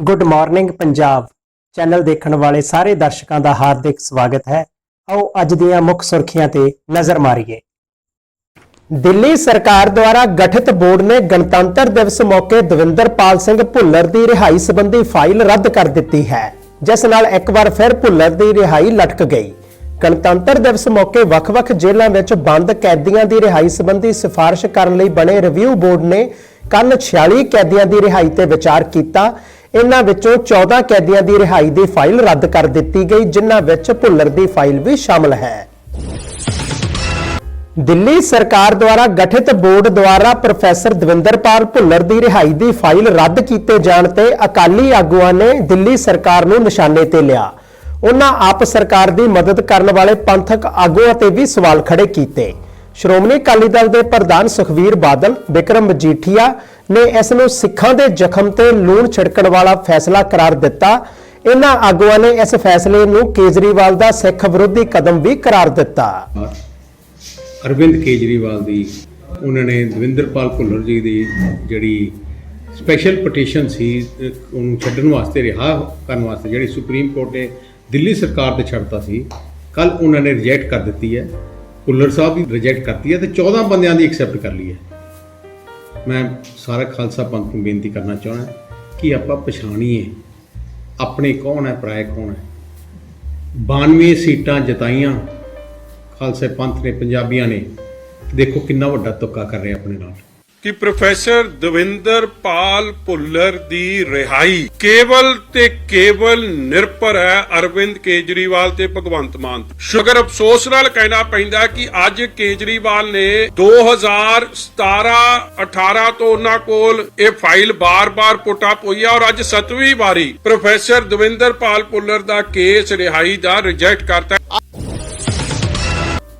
Good morning Punjab channel ਦੇਖਣ ਵਾਲੇ ਸਾਰੇ ਦਰਸ਼ਕਾਂ ਦਾ ਹਾਰਦਿਕ ਸਵਾਗਤ ਹੈ। ਆਓ ਅੱਜ ਦੀਆਂ ਮੁੱਖ ਸੁਰਖੀਆਂ ਤੇ ਨਜ਼ਰ ਮਾਰੀਏ। ਦਿੱਲੀ ਸਰਕਾਰ ਦੁਆਰਾ ਗਠਿਤ ਬੋਰਡ ਨੇ ਗਣਤੰਤਰ ਦਿਵਸ ਮੌਕੇ ਦਵਿੰਦਰਪਾਲ ਸਿੰਘ ਭੁੱਲਰ ਦੀ ਰਿਹਾਈ ਸੰਬੰਧੀ ਫਾਈਲ ਰੱਦ ਕਰ ਦਿੱਤੀ ਹੈ। ਜਿਸ ਨਾਲ ਇੱਕ ਵਾਰ ਫਿਰ ਭੁੱਲਰ ਦੀ ਰਿਹਾਈ ਲਟਕ ਗਈ। ਗਣਤੰਤਰ ਦਿਵਸ ਮੌਕੇ ਵੱਖ-ਵੱਖ ਜੇਲ੍ਹਾਂ ਵਿੱਚ ਬੰਦ ਕੈਦੀਆਂ ਦੀ ਰਿਹਾਈ ਸੰਬੰਧੀ ਸਿਫਾਰਿਸ਼ ਕਰਨ ਲਈ ਬਣੇ ਰਿਵਿਊ ਬੋਰਡ ਨੇ ਕੱਲ 46 ਕੈਦੀਆਂ ਦੀ ਰਿਹਾਈ ਤੇ ਵਿਚਾਰ ਕੀਤਾ। ਇਹਨਾਂ ਵਿੱਚੋਂ 14 ਕੈਦੀਆਂ ਦੀ ਰਿਹਾਈ ਦੀ ਫਾਈਲ ਰੱਦ ਕਰ ਦਿੱਤੀ ਗਈ, ਜਿਨ੍ਹਾਂ ਵਿੱਚ ਭੁੱਲਰ ਦੀ ਫਾਈਲ ਵੀ ਸ਼ਾਮਲ ਹੈ। ਦਿੱਲੀ ਸਰਕਾਰ ਦੁਆਰਾ ਗਠਿਤ ਬੋਰਡ ਦੁਆਰਾ ਪ੍ਰੋਫੈਸਰ ਦਵਿੰਦਰਪਾਲ ਭੁੱਲਰ ਦੀ ਰਿਹਾਈ ਦੀ ਫਾਈਲ ਰੱਦ ਕੀਤੇ ਜਾਣ ਤੇ ਅਕਾਲੀ ਆਗੂਆਂ ਨੇ ਦਿੱਲੀ ਸਰਕਾਰ ਨੂੰ ਨਿਸ਼ਾਨੇ ਤੇ ਲਿਆ। ਉਹਨਾਂ ਆਪ ਸਰਕਾਰ ਦੀ ਮਦਦ ਕਰਨ ਵਾਲੇ ਪੰਥਕ ਆਗੂਆਂ ਤੇ ਵੀ ਸਵਾਲ ਖੜੇ ਕੀਤੇ। ਸ਼੍ਰੋਮਣੀ ਅਕਾਲੀ ਦਲ ਦੇ ਪ੍ਰਧਾਨ ਸੁਖਵੀਰ ਬਾਦਲ, ਵਿਕਰਮ ਮਜੀਠੀਆ ਨੇ ਇਸ ਨੂੰ ਸਿੱਖਾਂ ਦੇ ਜ਼ਖਮ ਤੇ ਲੂਣ ਛਿੜਕਣ ਵਾਲਾ ਫੈਸਲਾ ਕਰਾਰ ਦਿੱਤਾ। ਇਹਨਾਂ ਆਗੂਆਂ ਨੇ ਇਸ ਫੈਸਲੇ ਨੂੰ ਕੇਜਰੀਵਾਲ ਦਾ ਸਿੱਖ ਵਿਰੋਧੀ ਕਦਮ ਵੀ ਕਰਾਰ ਦਿੱਤਾ। ਅਰਵਿੰਦ ਕੇਜਰੀਵਾਲ ਦੀ, ਉਹਨਾਂ ਨੇ ਦਵਿੰਦਰਪਾਲ ਭੁੱਲਰ ਜੀ ਦੀ ਜਿਹੜੀ ਸਪੈਸ਼ਲ ਪਟੀਸ਼ਨ ਸੀ ਉਹਨੂੰ ਛੱਡਣ ਵਾਸਤੇ, ਰਿਹਾ ਕਰਨ ਵਾਸਤੇ, ਜਿਹੜੀ ਸੁਪਰੀਮ ਕੋਰਟ ਨੇ ਦਿੱਲੀ ਸਰਕਾਰ ਤੇ ਛੱਡਤਾ ਸੀ ਕੱਲ ਉਹਨਾਂ ਨੇ ਰਿਜੈਕਟ ਕਰ ਦਿੱਤੀ ਹੈ। ਭੁੱਲਰ ਸਾਹਿਬ ਵੀ ਰਿਜੈਕਟ ਕਰਤੀ ਹੈ ਤੇ 14 ਬੰਦਿਆਂ ਦੀ ਐਕਸੈਪਟ ਕਰ ਲਈ ਹੈ। ਮੈਂ ਸਾਰਾ ਖਾਲਸਾ ਪੰਥ ਨੂੰ ਬੇਨਤੀ ਕਰਨਾ ਚਾਹੁੰਦਾ ਕਿ ਆਪਾਂ ਪਛਾਣੀਏ ਆਪਣੇ ਕੌਣ ਹੈ, ਪਰਾਏ ਕੌਣ ਹੈ। 92 ਸੀਟਾਂ ਜਿਤਾਈਆਂ ਖਾਲਸੇ ਪੰਥ ਨੇ, ਪੰਜਾਬੀਆਂ ਨੇ। ਦੇਖੋ ਕਿੰਨਾ ਵੱਡਾ ਤੁੱਕਾ ਕਰ ਰਹੇ ਆਪਣੇ ਨਾਲ। ਕਿ ਪ੍ਰੋਫੈਸਰ ਦਵਿੰਦਰ ਪਾਲ ਭੁੱਲਰ ਦੀ ਰਿਹਾਈ ਕੇਵਲ ਤੇ ਕੇਵਲ ਨਿਰਭਰ ਹੈ ਅਰਵਿੰਦ ਕੇਜਰੀਵਾਲ ਤੇ ਭਗਵੰਤ ਮਾਨ ਸ਼ੁਗਰ ਅਫਸੋਸ ਨਾਲ ਕਹਿਣਾ ਪੈਂਦਾ ਕਿ ਅੱਜ ਕੇਜਰੀਵਾਲ ਨੇ 2017 18 ਤੋਂ ਉਹਨਾਂ ਕੋਲ ਇਹ ਫਾਈਲ ਬਾਰ-ਬਾਰ ਪੁੱਟ ਅਪ ਹੋਈ ਹੈ ਔਰ ਅੱਜ ਸੱਤਵੀਂ ਵਾਰੀ ਪ੍ਰੋਫੈਸਰ ਦਵਿੰਦਰ ਪਾਲ ਭੁੱਲਰ ਦਾ ਕੇਸ ਰਿਹਾਈ ਦਾ ਰਿਜੈਕਟ ਕਰਤਾ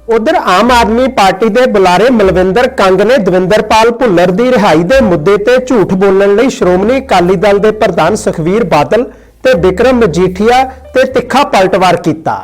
ਉਧਰ ਆਮ ਆਦਮੀ ਪਾਰਟੀ ਦੇ ਬੁਲਾਰੇ ਮਲਵਿੰਦਰ ਕੰਗ ਨੇ ਦਵਿੰਦਰਪਾਲ ਭੁੱਲਰ ਦੀ ਰਿਹਾਈ ਦੇ ਮੁੱਦੇ ਤੇ ਝੂਠ ਬੋਲਣ ਲਈ ਸ਼੍ਰੋਮਣੀ ਅਕਾਲੀ ਦਲ ਦੇ ਪ੍ਰਧਾਨ ਸੁਖਵੀਰ ਬਾਦਲ ਤੇ ਵਿਕਰਮ ਮਜੀਠੀਆ ਤੇ ਤਿੱਖਾ ਪਲਟਵਾਰ ਕੀਤਾ।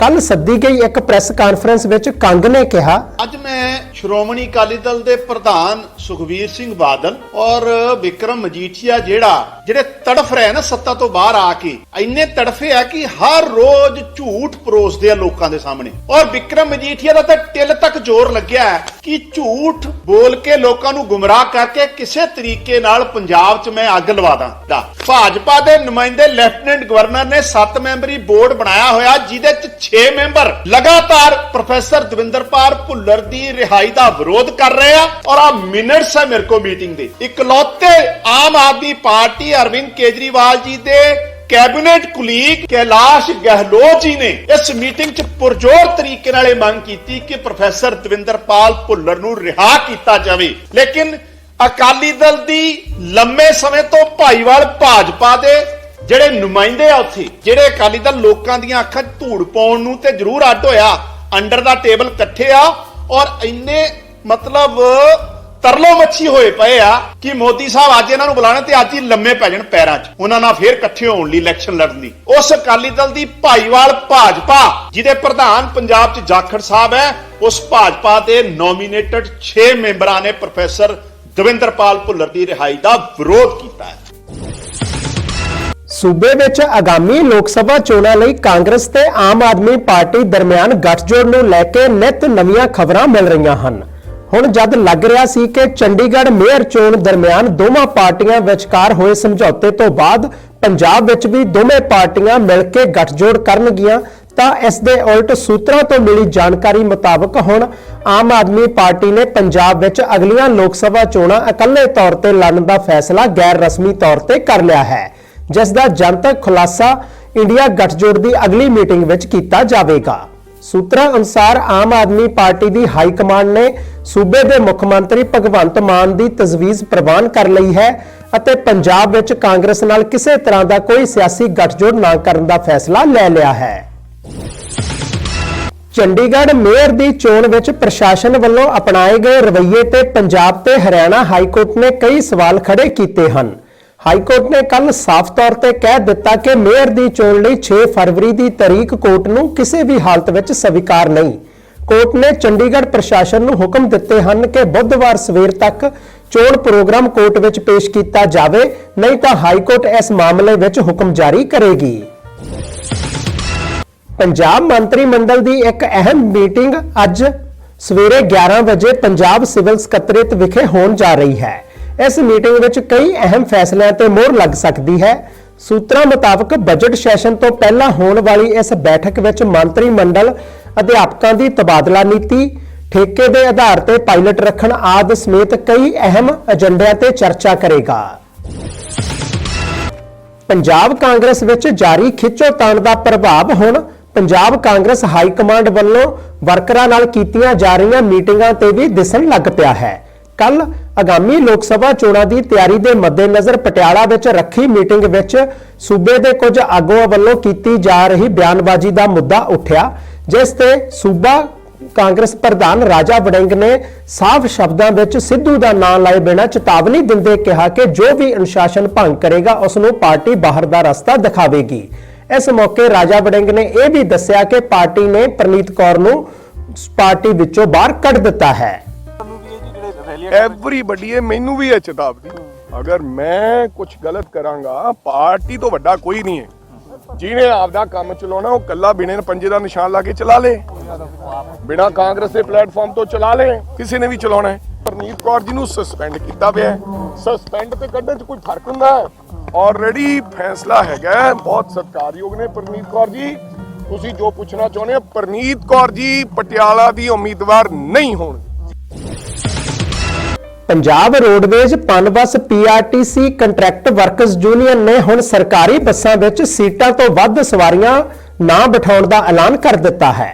ਕੱਲ ਸੱਦੀ ਗਈ ਇੱਕ ਪ੍ਰੈਸ ਕਾਨਫਰੰਸ ਵਿੱਚ ਕੰਗ ਨੇ ਕਿਹਾ, ਅੱਜ ਮੈਂ ਸ਼੍ਰੋਮਣੀ ਅਕਾਲੀ ਦਲ ਦੇ ਪ੍ਰਧਾਨ ਸੁਖਵੀਰ ਸਿੰਘ ਬਾਦਲ ਔਰ ਵਿਕਰਮ ਮਜੀਠੀਆ ਜਿਹੜਾ, ਜਿਹੜੇ ਤੜਫ ਰਹੇ ਨਾ ਸੱਤਾ ਤੋਂ ਬਾਹਰ ਆ ਕੇ, ਇੰਨੇ ਤੜਫੇ ਆ ਕਿ ਹਰ ਰੋਜ਼ ਝੂਠ ਪਰੋਸਦੇ ਆ ਲੋਕਾਂ ਦੇ ਸਾਹਮਣੇ। ਔਰ ਵਿਕਰਮ ਮਜੀਠੀਆ ਦਾ ਤਾਂ ਟਿਲ ਤੱਕ ਜ਼ੋਰ ਲੱਗਿਆ ਕਿ ਝੂਠ ਬੋਲ ਕੇ ਲੋਕਾਂ ਨੂੰ ਗੁੰਮਰਾਹ ਕਰਕੇ ਕਿਸੇ ਤਰੀਕੇ ਨਾਲ ਪੰਜਾਬ 'ਚ ਮੈਂ ਅੱਗ ਲਵਾ ਦਾਂ। ਭਾਜਪਾ ਦੇ ਨੁਮਾਇੰਦੇ ਲੈਫਟੀਨੈਂਟ ਗਵਰਨਰ ਨੇ 7 ਮੈਂਬਰੀ ਬੋਰਡ ਬਣਾਇਆ ਹੋਇਆ, ਜਿਹਦੇ 'ਚ 6 ਮੈਂਬਰ ਲਗਾਤਾਰ ਪ੍ਰੋਫੈਸਰ ਦਵਿੰਦਰਪਾਲ ਭੁੱਲਰ ਦੀ ਰਿਹਾਈ ਦਾ ਵਿਰੋਧ ਕਰ ਰਹੇ ਆ ਔਰ ਆ ਮਿੰਟਸ ਹੈ ਮੇਰੇ ਕੋ ਮੀਟਿੰਗ ਦੇ। ਇਕਲੌਤੇ ਆਮ ਆਦਮੀ ਪਾਰਟੀ ਅਰਵਿੰਦ ਕੇਜਰੀਵਾਲ ਜੀ ਦੇ ਕੈਬਨਿਟ ਕੁਲੀਗ ਕੈਲਾਸ਼ ਗਹਿਲੋਤ ਜੀ ਨੇ ਇਸ ਮੀਟਿੰਗ 'ਚ ਪੁਰਜੋਰ ਤਰੀਕੇ ਨਾਲ ਇਹ ਮੰਗ ਕੀਤੀ ਕਿ ਪ੍ਰੋਫੈਸਰ ਦਵਿੰਦਰਪਾਲ ਭੁੱਲਰ ਨੂੰ ਰਿਹਾ ਕੀਤਾ ਜਾਵੇ। ਲੇਕਿਨ ਅਕਾਲੀ ਦਲ ਦੀ ਲੰਮੇ ਸਮੇਂ ਤੋਂ ਭਾਈਵਾਲ ਭਾਜਪਾ ਦੇ ਜਿਹੜੇ ਨੁਮਾਇੰਦੇ ਆ ਉੱਥੇ, ਜਿਹੜੇ ਅਕਾਲੀ ਦਲ ਲੋਕਾਂ ਦੀਆਂ ਅੱਖਾਂ 'ਚ ਧੂੜ ਪਾਉਣ ਨੂੰ ਤੇ ਜ਼ਰੂਰ ਅੱਡ ਹੋਇਆ, ਅੰਡਰ ਦਾ ਟੇਬਲ ਇਕੱਠੇ ਆ ਔਰ ਇੰਨੇ ਮਤਲਬ ਤਰਲੋ ਮੱਛੀ ਹੋਏ ਪਏ ਆ ਕਿ ਮੋਦੀ ਸਾਹਿਬ ਅੱਜ ਇਹਨਾਂ ਨੂੰ ਬੁਲਾਣੇ ਤੇ ਅੱਜ ਹੀ ਲੰਮੇ ਪੈ ਜਾਣ ਪੈਰਾਂ 'ਚ। ਉਹਨਾਂ ਨਾਲ ਫੇਰ ਇਕੱਠੇ ਹੋਣ ਲਈ ਇਲੈਕਸ਼ਨ ਲੜਨ ਲਈ। ਉਸ ਅਕਾਲੀ ਦਲ ਦੀ ਭਾਈਵਾਲ ਭਾਜਪਾ, ਜਿਹਦੇ ਪ੍ਰਧਾਨ ਪੰਜਾਬ 'ਚ ਜਾਖੜ ਸਾਹਿਬ ਹੈ, ਉਸ ਭਾਜਪਾ ਦੇ ਨੋਮੀਨੇਟਡ 6 ਮੈਂਬਰਾਂ ਨੇ ਪ੍ਰੋਫੈਸਰ ਦਵਿੰਦਰਪਾਲ ਭੁੱਲਰ ਦੀ ਰਿਹਾਈ ਦਾ ਵਿਰੋਧ ਕੀਤਾ ਹੈ। ਸੂਬੇ ਵਿੱਚ ਆਗਾਮੀ ਲੋਕ ਸਭਾ ਚੋਣਾਂ ਲਈ ਕਾਂਗਰਸ ਤੇ ਆਮ ਆਦਮੀ ਪਾਰਟੀ ਦਰਮਿਆਨ ਗੱਠਜੋੜ ਨੂੰ ਲੈ ਕੇ ਨਿਤ ਨਵੀਆਂ ਖਬਰਾਂ ਮਿਲ ਰਹੀਆਂ ਹਨ। ਹੁਣ ਜਦ ਲੱਗ ਰਿਹਾ ਸੀ ਕਿ ਚੰਡੀਗੜ੍ਹ ਮੇਅਰ ਚੋਣ ਦਰਮਿਆਨ ਦੋਵਾਂ ਪਾਰਟੀਆਂ ਵਿਚਕਾਰ ਹੋਏ ਸਮਝੌਤੇ ਤੋਂ ਬਾਅਦ ਪੰਜਾਬ ਵਿੱਚ ਵੀ ਦੋਵੇਂ ਪਾਰਟੀਆਂ ਮਿਲ ਕੇ ਗੱਠਜੋੜ ਕਰਨਗੀਆਂ, ਤਾਂ ਇਸ ਦੇ ਉਲਟ ਸੂਤਰਾਂ ਤੋਂ ਮਿਲੀ ਜਾਣਕਾਰੀ ਮੁਤਾਬਕ ਹੁਣ ਆਮ ਆਦਮੀ ਪਾਰਟੀ ਨੇ ਪੰਜਾਬ ਵਿੱਚ ਅਗਲੀਆਂ ਲੋਕ ਸਭਾ ਚੋਣਾਂ ਇਕੱਲੇ ਤੌਰ ਤੇ ਲੜਨ ਦਾ ਫੈਸਲਾ ਗੈਰ ਰਸਮੀ ਤੌਰ ਤੇ ਕਰ ਲਿਆ ਹੈ। ਜਿਸ ਦਾ ਜਨਤਕ ਖੁਲਾਸਾ ਇੰਡੀਆ ਗੱਠਜੋੜ ਦੀ ਅਗਲੀ ਮੀਟਿੰਗ ਵਿੱਚ ਕੀਤਾ ਜਾਵੇਗਾ। ਸੂਤਰਾਂ ਅਨੁਸਾਰ ਆਮ ਆਦਮੀ ਪਾਰਟੀ ਦੀ ਹਾਈ ਕਮਾਂਡ ਨੇ ਸੂਬੇ ਦੇ ਮੁੱਖ ਮੰਤਰੀ ਭਗਵੰਤ ਮਾਨ ਦੀ ਤਜਵੀਜ਼ ਪ੍ਰਵਾਨ ਕਰ ਲਈ ਹੈ ਅਤੇ ਪੰਜਾਬ ਵਿੱਚ ਕਾਂਗਰਸ ਨਾਲ ਕਿਸੇ ਤਰ੍ਹਾਂ ਦਾ ਕੋਈ ਸਿਆਸੀ ਗੱਠਜੋੜ ਨਾ ਕਰਨ ਦਾ ਫੈਸਲਾ ਲੈ ਲਿਆ ਹੈ। ਚੰਡੀਗੜ੍ਹ ਮੇਅਰ ਦੀ ਚੋਣ ਵਿੱਚ ਪ੍ਰਸ਼ਾਸਨ ਵੱਲੋਂ ਅਪਣਾਏ ਗਏ ਰਵੱਈਏ ਤੇ ਪੰਜਾਬ ਤੇ ਹਰਿਆਣਾ ਹਾਈ ਕੋਰਟ ਨੇ ਕਈ ਸਵਾਲ ਖੜੇ ਕੀਤੇ ਹਨ। ਹਾਈ ਕੋਰਟ ਨੇ ਕੱਲ ਸਾਫ਼ ਤੌਰ ਤੇ ਕਹਿ ਦਿੱਤਾ ਕਿ ਮੇਅਰ ਦੀ ਚੋਣ ਲਈ 6 ਫਰਵਰੀ ਦੀ ਤਾਰੀਖ ਕੋਰਟ ਨੂੰ ਕਿਸੇ ਵੀ ਹਾਲਤ ਵਿੱਚ ਸਵੀਕਾਰ ਨਹੀਂ। ਕੋਰਟ ਨੇ ਚੰਡੀਗੜ੍ਹ ਪ੍ਰਸ਼ਾਸਨ ਨੂੰ ਹੁਕਮ ਦਿੱਤੇ ਹਨ ਕਿ ਬੁੱਧਵਾਰ ਸਵੇਰ ਤੱਕ ਚੋਣ ਪ੍ਰੋਗਰਾਮ ਕੋਰਟ ਵਿੱਚ ਪੇਸ਼ ਕੀਤਾ ਜਾਵੇ, ਨਹੀਂ ਤਾਂ ਹਾਈ ਕੋਰਟ ਇਸ ਮਾਮਲੇ ਵਿੱਚ ਹੁਕਮ ਜਾਰੀ ਕਰੇਗੀ। ਪੰਜਾਬ ਮੰਤਰੀ ਮੰਡਲ ਦੀ ਇੱਕ ਅਹਿਮ ਮੀਟਿੰਗ ਅੱਜ ਸਵੇਰੇ 11 ਵਜੇ ਪੰਜਾਬ ਸਿਵਲ ਸਕੱਤਰੇਤ ਵਿਖੇ ਹੋਣ ਜਾ ਰਹੀ ਹੈ। ਇਸ ਮੀਟਿੰਗ ਵਿੱਚ ਕਈ ਅਹਿਮ ਫੈਸਲਿਆਂ ਤੇ ਮੋਹਰ ਲੱਗ ਸਕਦੀ ਹੈ। ਸੂਤਰਾਂ ਮੁਤਾਬਕ ਬਜਟ ਸੈਸ਼ਨ ਤੋਂ ਪਹਿਲਾਂ ਹੋਣ ਵਾਲੀ ਇਸ ਬੈਠਕ ਵਿੱਚ ਮੰਤਰੀ ਮੰਡਲ ਅਧਿਆਪਕਾਂ ਦੀ ਤਬਾਦਲਾ ਨੀਤੀ, ਠੇਕੇ ਦੇ ਆਧਾਰ ਤੇ ਪਾਇਲਟ ਰੱਖਣ ਆਦਿ ਸਮੇਤ ਕਈ ਅਹਿਮ ਏਜੰਡਿਆਂ ਤੇ ਚਰਚਾ ਕਰੇਗਾ। ਪੰਜਾਬ ਕਾਂਗਰਸ ਵਿੱਚ ਜਾਰੀ ਖਿੱਚੋਤਾਣ ਦਾ ਪ੍ਰਭਾਵ ਹੁਣ ਪੰਜਾਬ ਕਾਂਗਰਸ ਹਾਈ ਕਮਾਂਡ ਵੱਲੋਂ ਵਰਕਰਾਂ ਨਾਲ ਕੀਤੀਆਂ ਜਾ ਰਹੀਆਂ ਮੀਟਿੰਗਾਂ ਤੇ ਵੀ ਦਿਸਣ ਲੱਗ ਪਿਆ ਹੈ। ਕੱਲ ਆਗਾਮੀ ਲੋਕ ਸਭਾ ਚੋਣਾਂ ਦੀ ਤਿਆਰੀ ਦੇ ਮੱਦੇਨਜ਼ਰ ਪਟਿਆਲਾ ਵਿੱਚ ਰੱਖੀ ਮੀਟਿੰਗ ਵਿੱਚ ਸੂਬੇ ਦੇ ਕੁਝ ਆਗੂਆਂ ਵੱਲੋਂ ਕੀਤੀ ਜਾ ਰਹੀ ਬਿਆਨਬਾਜ਼ੀ ਦਾ ਮੁੱਦਾ ਉੱਠਿਆ, ਜਿਸ ਤੇ ਸੂਬਾ ਕਾਂਗਰਸ ਪ੍ਰਧਾਨ ਰਾਜਾ ਵੜਿੰਗ ਨੇ ਸਾਫ਼ ਸ਼ਬਦਾਂ ਵਿੱਚ ਸਿੱਧੂ ਦਾ ਨਾਂ ਲਾਏ ਬਿਨਾਂ ਚੇਤਾਵਨੀ ਦਿੰਦੇ ਕਿਹਾ ਕਿ ਜੋ ਵੀ ਅਨੁਸ਼ਾਸਨ ਭੰਗ ਕਰੇਗਾ, ਉਸ ਨੂੰ ਪਾਰਟੀ ਬਾਹਰ ਦਾ ਰਸਤਾ ਦਿਖਾਵੇਗੀ। ਇਸ ਮੌਕੇ ਰਾਜਾ ਵੜਿੰਗ ਨੇ ਇਹ ਵੀ ਦੱਸਿਆ ਕਿ ਪਾਰਟੀ ਨੇ ਪ੍ਰਨੀਤ ਕੌਰ ਨੂੰ ਪਾਰਟੀ ਵਿੱਚੋਂ ਬਾਹਰ ਕੱਢ ਦਿੱਤਾ ਹੈ। ਐਵਰੀਬਡੀ ਇਹ ਮੈਨੂੰ ਵੀ ਇਹ ਚੇਤਾਵਨੀ। ਅਗਰ ਮੈਂ ਕੁਝ ਗਲਤ ਕਰਾਂਗਾ, ਪਾਰਟੀ ਤੋਂ ਵੱਡਾ ਕੋਈ ਨਹੀਂ ਹੈ। ਜਿਹਨੇ ਆਪਦਾ ਕੰਮ ਚਲਾਉਣਾ, ਉਹ ਕੱਲਾ ਬਿਨੇ ਪੰਜੇ ਦਾ ਨਿਸ਼ਾਨ ਲਾ ਕੇ ਚਲਾ ਲੇ। ਬਿਨਾ ਕਾਂਗਰਸ ਦੇ ਪਲੇਟਫਾਰਮ ਤੋਂ ਚਲਾ ਲੇ। ਕਿਸੇ ਨੇ ਵੀ ਚਲਾਉਣਾ ਹੈ। ਪਰਨੀਤ ਕੌਰ ਜੀ ਨੂੰ ਸਸਪੈਂਡ ਕੀਤਾ ਪਿਆ ਸਸਪੈਂਡ ਤੇ ਕੱਢਣ 'ਚ ਕੋਈ ਫ਼ਰਕ ਹੁੰਦਾ ਹੈ? ਆਲਰੇਡੀ ਫੈਸਲਾ ਹੈਗਾ ਬਹੁਤ ਸਤਿਕਾਰਯੋਗ ਨੇ ਪਰਨੀਤ ਕੌਰ ਜੀ। ਤੁਸੀਂ ਜੋ ਪੁੱਛਣਾ ਚਾਹੁੰਦੇ ਹੋ, ਪਰਨੀਤ ਕੌਰ ਜੀ ਪਟਿਆਲਾ ਦੀ ਉਮੀਦਵਾਰ ਨਹੀਂ ਹੋਣਗੇ। Punjab roadways Punbus PRTC contract workers union ਨੇ ਹੁਣ ਸਰਕਾਰੀ ਬੱਸਾਂ ਵਿੱਚ ਸੀਟਾਂ ਤੋਂ ਵੱਧ ਸਵਾਰੀਆਂ ਨਾ ਬਿਠਾਉਣ ਦਾ ਐਲਾਨ ਕਰ ਦਿੱਤਾ ਹੈ।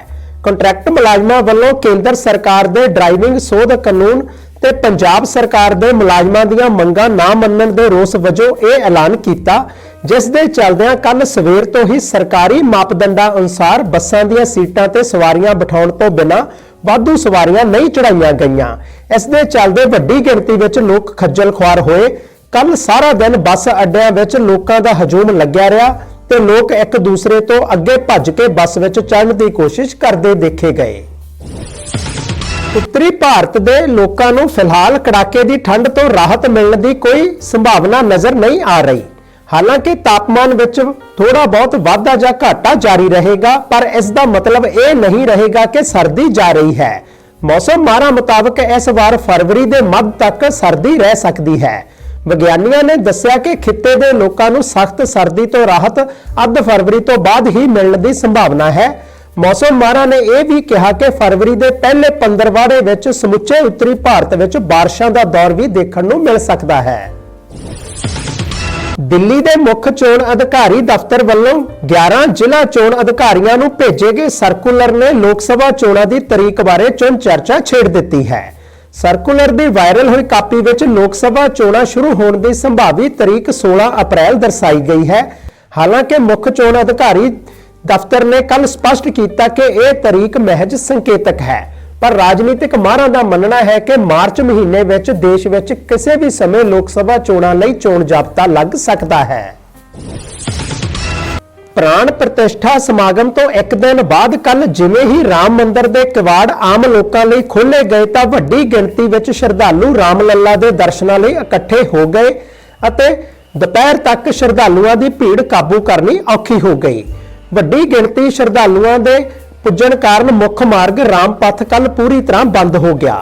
ਕੰਟਰੈਕਟ ਮੁਲਾਜ਼ਮਾਂ ਵੱਲੋਂ ਕੇਂਦਰ ਸਰਕਾਰ ਦੇ ਡਰਾਈਵਿੰਗ ਸੋਧ ਕਾਨੂੰਨ ਤੇ ਪੰਜਾਬ ਸਰਕਾਰ ਦੇ ਮੁਲਾਜ਼ਮਾਂ ਦੀਆਂ ਮੰਗਾਂ ਨਾ ਮੰਨਣ ਦੇ ਰੋਸ ਵਜੋਂ ਇਹ ਐਲਾਨ ਕੀਤਾ, ਜਿਸ ਦੇ ਚੱਲਦਿਆਂ ਕੱਲ ਸਵੇਰ ਤੋਂ ਹੀ ਸਰਕਾਰੀ ਮਾਪਦੰਡਾਂ ਅਨੁਸਾਰ ਬੱਸਾਂ ਦੀਆਂ ਸੀਟਾਂ ਤੇ ਸਵਾਰੀਆਂ ਬਿਠਾਉਣ ਤੋਂ ਬਿਨਾਂ ਵਾਧੂ ਸਵਾਰੀਆਂ ਨਹੀਂ ਚੜਾਈਆਂ ਗਈਆਂ। ਇਸ ਦੇ ਚੱਲਦੇ ਵੱਡੀ ਗਿਣਤੀ ਵਿੱਚ ਲੋਕ ਖੱਜਲ ਖੁਆਰ ਹੋਏ। ਕੱਲ ਸਾਰਾ ਦਿਨ ਬੱਸ ਅੱਡਿਆਂ ਵਿੱਚ ਲੋਕਾਂ ਦਾ ਹਜੂਮ ਲੱਗਿਆ ਰਿਹਾ ਤੇ ਲੋਕ ਇੱਕ ਦੂਸਰੇ ਤੋਂ ਅੱਗੇ ਭੱਜ ਕੇ ਬੱਸ ਵਿੱਚ ਚੜ੍ਹਨ ਦੀ ਕੋਸ਼ਿਸ਼ ਕਰਦੇ ਦੇਖੇ ਗਏ। ਉੱਤਰੀ ਭਾਰਤ ਦੇ ਲੋਕਾਂ ਨੂੰ ਫਿਲਹਾਲ ਕੜਾਕੇ ਦੀ ਠੰਡ ਤੋਂ ਰਾਹਤ ਮਿਲਣ ਦੀ ਕੋਈ ਸੰਭਾਵਨਾ ਨਜ਼ਰ ਨਹੀਂ ਆ ਰਹੀ। ਹਾਲਾਂਕਿ ਤਾਪਮਾਨ ਵਿੱਚ ਥੋੜਾ ਬਹੁਤ ਵਾਧਾ ਜਾਂ ਘਾਟਾ ਜਾਰੀ ਰਹੇਗਾ, ਪਰ ਇਸ ਦਾ ਮਤਲਬ ਇਹ ਨਹੀਂ ਰਹੇਗਾ ਕਿ ਸਰਦੀ ਜਾ ਰਹੀ ਹੈ। ਮੌਸਮ ਮਾਹਰਾਂ ਮੁਤਾਬਕ ਇਸ ਵਾਰ ਫਰਵਰੀ ਦੇ ਮੱਧ ਤੱਕ ਸਰਦੀ ਰਹਿ ਸਕਦੀ ਹੈ। ਵਿਗਿਆਨੀਆਂ ਨੇ ਦੱਸਿਆ ਕਿ ਖਿੱਤੇ ਦੇ ਲੋਕਾਂ ਨੂੰ ਸਖਤ ਸਰਦੀ ਤੋਂ ਰਾਹਤ ਅੱਧ ਫਰਵਰੀ ਤੋਂ ਬਾਅਦ ਹੀ ਮਿਲਣ ਦੀ ਸੰਭਾਵਨਾ ਹੈ। ਮੌਸਮ ਮਾਹਰਾਂ ਨੇ ਇਹ ਵੀ ਕਿਹਾ ਕਿ ਫਰਵਰੀ ਦੇ ਪਹਿਲੇ 15 ਵਾੜੇ ਵਿੱਚ ਸਮੁੱਚੇ ਉੱਤਰੀ ਭਾਰਤ ਵਿੱਚ ਬਾਰਿਸ਼ਾਂ ਦਾ ਦੌਰ ਵੀ ਦੇਖਣ ਨੂੰ ਮਿਲ ਸਕਦਾ ਹੈ। ਦਿੱਲੀ ਦੇ ਮੁੱਖ ਚੋਣ ਅਧਿਕਾਰੀ ਦਫ਼ਤਰ ਵੱਲੋਂ 11 ਜ਼ਿਲ੍ਹਾ ਚੋਣ ਅਧਿਕਾਰੀਆਂ ਨੂੰ ਭੇਜੇ ਗਏ ਸਰਕੂਲਰ ਨੇ ਲੋਕ ਸਭਾ ਚੋਣਾਂ ਦੀ ਤਰੀਕ ਬਾਰੇ ਚੋਣ ਚਰਚਾ ਛੇੜ ਦਿੱਤੀ ਹੈ। ਸਰਕੂਲਰ ਦੀ ਵਾਇਰਲ ਹੋਈ ਕਾਪੀ ਵਿੱਚ ਲੋਕ ਸਭਾ ਚੋਣਾਂ ਸ਼ੁਰੂ ਹੋਣ ਦੀ ਸੰਭਾਵੀ ਤਰੀਕ 16 ਅਪ੍ਰੈਲ ਦਰਸਾਈ ਗਈ ਹੈ। ਹਾਲਾਂਕਿ ਮੁੱਖ ਚੋਣ ਅਧਿਕਾਰੀ ਦਫ਼ਤਰ ਨੇ ਕੱਲ ਸਪਸ਼ਟ ਕੀਤਾ ਕਿ ਇਹ ਤਰੀਕ ਮਹਿਜ ਸੰਕੇਤਕ ਹੈ। ਪਰ ਰਾਜਨੀਤਿਕ ਮਾਹਰਾਂ ਦਾ ਮੰਨਣਾ ਹੈ ਕਿ ਮਾਰਚ ਮਹੀਨੇ ਵਿੱਚ ਦੇਸ਼ ਵਿੱਚ ਕਿਸੇ ਵੀ ਸਮੇਂ ਲੋਕ ਸਭਾ ਚੋਣਾਂ ਲਈ ਚੋਣ ਜਾਬਤਾ ਲੱਗ ਸਕਦਾ ਹੈ। ਪ੍ਰਾਣ ਪ੍ਰਤਿਸ਼ਠਾ ਸਮਾਗਮ ਤੋਂ ਇੱਕ ਦਿਨ ਬਾਅਦ ਕੱਲ ਜਿਵੇਂ ਹੀ ਰਾਮ ਮੰਦਿਰ ਦੇ ਕਿਵਾੜ ਆਮ ਲੋਕਾਂ ਲਈ ਖੋਲ੍ਹੇ ਗਏ ਤਾਂ ਵੱਡੀ ਗਿਣਤੀ ਵਿੱਚ ਸ਼ਰਧਾਲੂ ਰਾਮ ਲੱਲਾ ਦੇ ਦਰਸ਼ਨਾਂ ਲਈ ਇਕੱਠੇ ਹੋ ਗਏ ਅਤੇ ਦੁਪਹਿਰ ਤੱਕ ਸ਼ਰਧਾਲੂਆਂ ਦੀ ਭੀੜ ਕਾਬੂ ਕਰਨੀ ਔਖੀ ਹੋ ਗਈ। ਵੱਡੀ ਗਿਣਤੀ ਸ਼ਰਧਾਲੂਆਂ ਦੇ ਪੁੱਜਣ ਕਾਰਨ ਮੁੱਖ ਮਾਰਗ ਰਾਮਪਥ ਕੱਲ ਪੂਰੀ ਤਰ੍ਹਾਂ ਬੰਦ ਹੋ ਗਿਆ।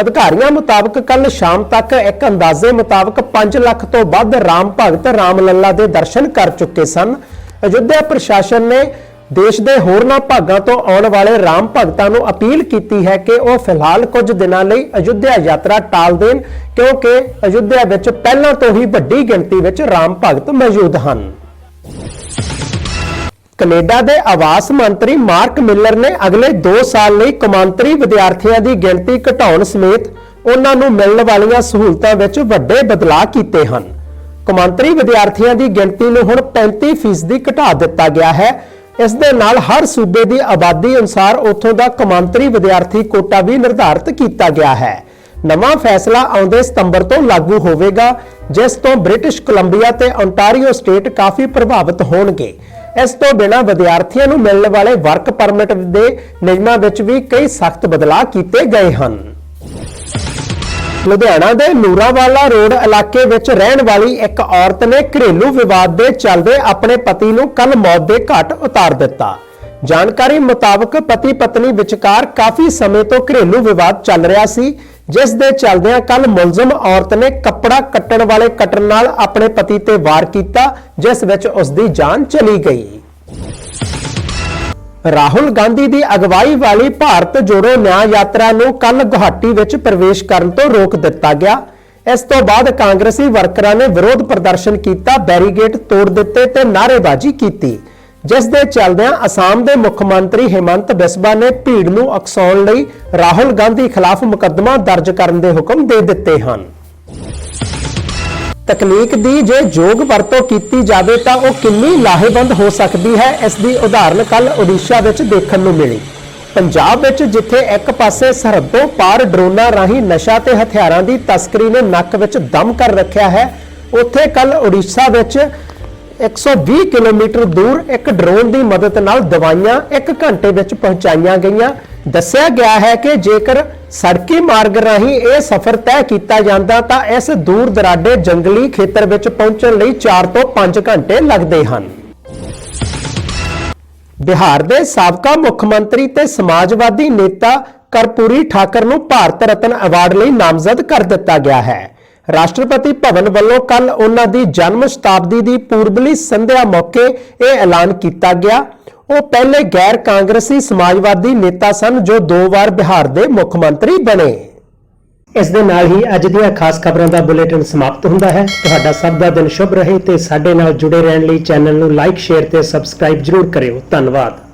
ਅਧਿਕਾਰੀਆਂ ਮੁਤਾਬਕ ਕੱਲ ਸ਼ਾਮ ਤੱਕ ਇੱਕ ਅੰਦਾਜ਼ੇ ਮੁਤਾਬਕ 5 ਲੱਖ ਤੋਂ ਵੱਧ ਰਾਮ ਭਗਤ ਰਾਮ ਲੱਲਾ ਦੇ ਦਰਸ਼ਨ ਕਰ ਚੁੱਕੇ ਸਨ। ਅਯੁੱਧਿਆ ਪ੍ਰਸ਼ਾਸਨ ਨੇ ਦੇਸ਼ ਦੇ ਹੋਰਨਾਂ ਭਾਗਾਂ ਤੋਂ ਆਉਣ ਵਾਲੇ ਰਾਮ ਭਗਤਾਂ ਨੂੰ ਅਪੀਲ ਕੀਤੀ ਹੈ ਕਿ ਉਹ ਫਿਲਹਾਲ ਕੁਝ ਦਿਨਾਂ ਲਈ ਅਯੁੱਧਿਆ ਯਾਤਰਾ ਟਾਲ ਦੇਣ, ਕਿਉਂਕਿ ਅਯੁੱਧਿਆ ਵਿੱਚ ਪਹਿਲਾਂ ਤੋਂ ਹੀ ਵੱਡੀ ਗਿਣਤੀ ਵਿੱਚ ਰਾਮ ਭਗਤ ਮੌਜੂਦ ਹਨ। ਕੈਨੇਡਾ ਦੇ ਆਵਾਸ ਮੰਤਰੀ ਮਾਰਕ ਮਿਲਰ ਨੇ ਅਗਲੇ 2 ਸਾਲ ਲਈ ਕੌਮਾਂਤਰੀ ਵਿਦਿਆਰਥੀਆਂ ਦੀ ਗਿਣਤੀ ਘਟਾਉਣ ਸਮੇਤ ਉਹਨਾਂ ਨੂੰ ਮਿਲਣ ਵਾਲੀਆਂ ਸਹੂਲਤਾਂ ਵਿੱਚ ਵੱਡੇ ਬਦਲਾਅ ਕੀਤੇ ਹਨ। ਕੌਮਾਂਤਰੀ ਵਿਦਿਆਰਥੀਆਂ ਦੀ ਗਿਣਤੀ ਨੂੰ ਹੁਣ 35% ਘਟਾ ਦਿੱਤਾ ਗਿਆ ਹੈ। ਇਸ ਦੇ ਨਾਲ ਹਰ ਸੂਬੇ ਦੀ ਆਬਾਦੀ ਅਨੁਸਾਰ ਉੱਥੋਂ ਦਾ ਕੌਮਾਂਤਰੀ ਵਿਦਿਆਰਥੀ ਕੋਟਾ ਵੀ ਨਿਰਧਾਰਤ ਕੀਤਾ ਗਿਆ ਹੈ। ਨਵਾਂ ਫੈਸਲਾ ਆਉਂਦੇ ਸਤੰਬਰ ਤੋਂ ਲਾਗੂ ਹੋਵੇਗਾ, ਜਿਸ ਤੋਂ ਬ੍ਰਿਟਿਸ਼ ਕੋਲੰਬੀਆ ਤੇ ਓਨਟਾਰੀਓ ਸਟੇਟ ਕਾਫੀ ਪ੍ਰਭਾਵਿਤ ਹੋਣਗੇ। ਇਸ ਤੋਂ ਬਿਨਾਂ ਵਿਦਿਆਰਥੀਆਂ ਨੂੰ ਮਿਲਣ ਵਾਲੇ ਵਰਕ ਪਰਮਿਟ ਦੇ ਨਿਯਮਾਂ ਵਿੱਚ ਵੀ ਕਈ ਸਖਤ ਬਦਲਾਅ ਕੀਤੇ ਗਏ ਹਨ। ਲੁਧਿਆਣਾ ਦੇ ਨੂਰਾਵਾਲਾ ਰੋਡ ਇਲਾਕੇ ਵਿੱਚ ਰਹਿਣ ਵਾਲੀ ਇੱਕ ਔਰਤ ਨੇ ਘਰੇਲੂ ਵਿਵਾਦ ਦੇ ਚੱਲਦੇ ਆਪਣੇ ਪਤੀ ਨੂੰ ਕੱਲ ਮੌਤ ਦੇ ਘਾਟ ਉਤਾਰ ਦਿੱਤਾ। ਜਾਣਕਾਰੀ ਮੁਤਾਬਕ ਪਤੀ ਪਤਨੀ ਵਿਚਕਾਰ ਕਾਫੀ ਸਮੇਂ ਤੋਂ ਘਰੇਲੂ ਵਿਵਾਦ ਚੱਲ ਰਿਹਾ ਸੀ ਜਿਸ ਦੇ ਚੱਲਦਿਆਂ ਕੱਲ ਮੁਲਜ਼ਮ ਔਰਤ ਨੇ ਕੱਪੜਾ ਕੱਟਣ ਵਾਲੇ ਕਟਰ ਨਾਲ ਆਪਣੇ ਪਤੀ ਤੇ ਵਾਰ ਕੀਤਾ, ਜਿਸ ਵਿੱਚ ਉਸ ਦੀ ਜਾਨ ਚਲੀ ਗਈ। ਰਾਹੁਲ ਗਾਂਧੀ ਦੀ ਅਗਵਾਈ ਵਾਲੀ ਭਾਰਤ ਜੋੜੋ ਨਿਆਂ ਯਾਤਰਾ ਨੂੰ ਕੱਲ ਗੁਹਾਟੀ ਵਿੱਚ ਪ੍ਰਵੇਸ਼ ਕਰਨ ਤੋਂ ਰੋਕ ਦਿੱਤਾ ਗਿਆ। ਇਸ ਤੋਂ ਬਾਅਦ ਕਾਂਗਰਸੀ ਵਰਕਰਾਂ ਨੇ ਵਿਰੋਧ ਪ੍ਰਦਰਸ਼ਨ ਕੀਤਾ, ਬੈਰੀਗੇਟ ਤੋੜ ਦਿੱਤੇ ਤੇ ਨਾਅਰੇਬਾਜ਼ੀ ਕੀਤੀ। ਜਿਸ ਦੇ ਚੱਲਦਿਆਂ ਅਸਾਮ ਦੇ ਮੁੱਖ ਮੰਤਰੀ ਹਿਮੰਤ ਬਿਸਵਾ ਨੇ ਭੀੜ ਨੂੰ ਅਕਸਾਉਣ ਲਈ ਰਾਹੁਲ ਗਾਂਧੀ ਖਿਲਾਫ ਮੁਕੱਦਮਾ ਦਰਜ ਕਰਨ ਦੇ ਹੁਕਮ ਦੇ ਦਿੱਤੇ ਹਨ। ਤਕਨੀਕ ਦੀ ਜੇ ਯੋਗ ਵਰਤੋਂ ਕੀਤੀ ਜਾਵੇ ਤਾਂ ਉਹ ਕਿੰਨੀ ਲਾਹੇਵੰਦ ਹੋ ਸਕਦੀ ਹੈ, ਇਸ ਦੀ ਉਦਾਹਰਨ ਕੱਲ ਓਡੀਸ਼ਾ ਵਿੱਚ ਦੇਖਣ ਨੂੰ ਮਿਲੀ। ਪੰਜਾਬ ਵਿੱਚ ਜਿੱਥੇ ਇੱਕ ਪਾਸੇ ਸਰਹੱਦੋਂ ਪਾਰ ਡਰੋਨਾਂ ਰਾਹੀਂ ਨਸ਼ਾ ਤੇ ਹਥਿਆਰਾਂ ਦੀ ਤਸਕਰੀ ਨੇ ਨੱਕ ਵਿੱਚ ਦਮ ਕਰ ਰੱਖਿਆ ਹੈ, ਉੱਥੇ ਕੱਲ ਓਡੀਸ਼ਾ ਵਿੱਚ 120 ਕਿਲੋਮੀਟਰ ਦੂਰ ਇੱਕ ਡਰੋਨ ਦੀ ਮਦਦ ਨਾਲ ਦਵਾਈਆਂ 1 ਘੰਟੇ ਵਿੱਚ ਪਹੁੰਚਾਈਆਂ ਗਈਆਂ। ਦੱਸਿਆ ਗਿਆ ਹੈ ਕਿ ਜੇਕਰ ਸੜਕੀ ਮਾਰਗ ਰਾਹੀਂ ਇਹ ਸਫ਼ਰ ਤੈਅ ਕੀਤਾ ਜਾਂਦਾ ਤਾਂ ਇਸ ਦੂਰ ਦਰਾਡੇ ਜੰਗਲੀ ਖੇਤਰ ਵਿੱਚ ਪਹੁੰਚਣ ਲਈ 4 ਤੋਂ 5 ਘੰਟੇ ਲੱਗਦੇ ਹਨ। ਬਿਹਾਰ ਦੇ ਸਾਬਕਾ ਮੁੱਖ ਮੰਤਰੀ ਤੇ ਸਮਾਜਵਾਦੀ ਨੇਤਾ ਕਰਪੂਰੀ ਠਾਕਰ ਨੂੰ ਭਾਰਤ ਰਤਨ ਅਵਾਰਡ ਲਈ ਨਾਮਜ਼ਦ ਕਰ ਦਿੱਤਾ ਗਿਆ ਹੈ। ਰਾਸ਼ਟਰਪਤੀ ਭਵਨ ਵੱਲੋਂ ਕੱਲ ਉਹਨਾਂ ਦੀ ਜਨਮ ਸ਼ਤਾਬਦੀ ਦੀ ਪੂਰਬਲੀ ਸੰਧਿਆ ਮੌਕੇ ਇਹ ਐਲਾਨ ਕੀਤਾ ਗਿਆ। ਉਹ ਪਹਿਲੇ ਗੈਰ ਕਾਂਗਰਸੀ ਸਮਾਜਵਾਦੀ ਨੇਤਾ ਸਨ ਜੋ ਦੋ ਵਾਰ ਬਿਹਾਰ ਦੇ ਮੁੱਖ ਮੰਤਰੀ ਬਣੇ। ਇਸ ਦੇ ਨਾਲ ਹੀ ਅੱਜ ਦੀਆਂ ਖਾਸ ਖਬਰਾਂ ਦਾ ਬੁਲੇਟਿਨ ਸਮਾਪਤ ਹੁੰਦਾ ਹੈ। ਤੁਹਾਡਾ ਸਭ ਦਾ ਦਿਨ ਸ਼ੁਭ ਰਹੇ ਤੇ ਸਾਡੇ ਨਾਲ ਜੁੜੇ ਰਹਿਣ ਲਈ ਚੈਨਲ ਨੂੰ ਲਾਈਕ, ਸ਼ੇਅਰ ਤੇ ਸਬਸਕ੍ਰਾਈਬ ਜਰੂਰ ਕਰਿਓ। ਧੰਨਵਾਦ।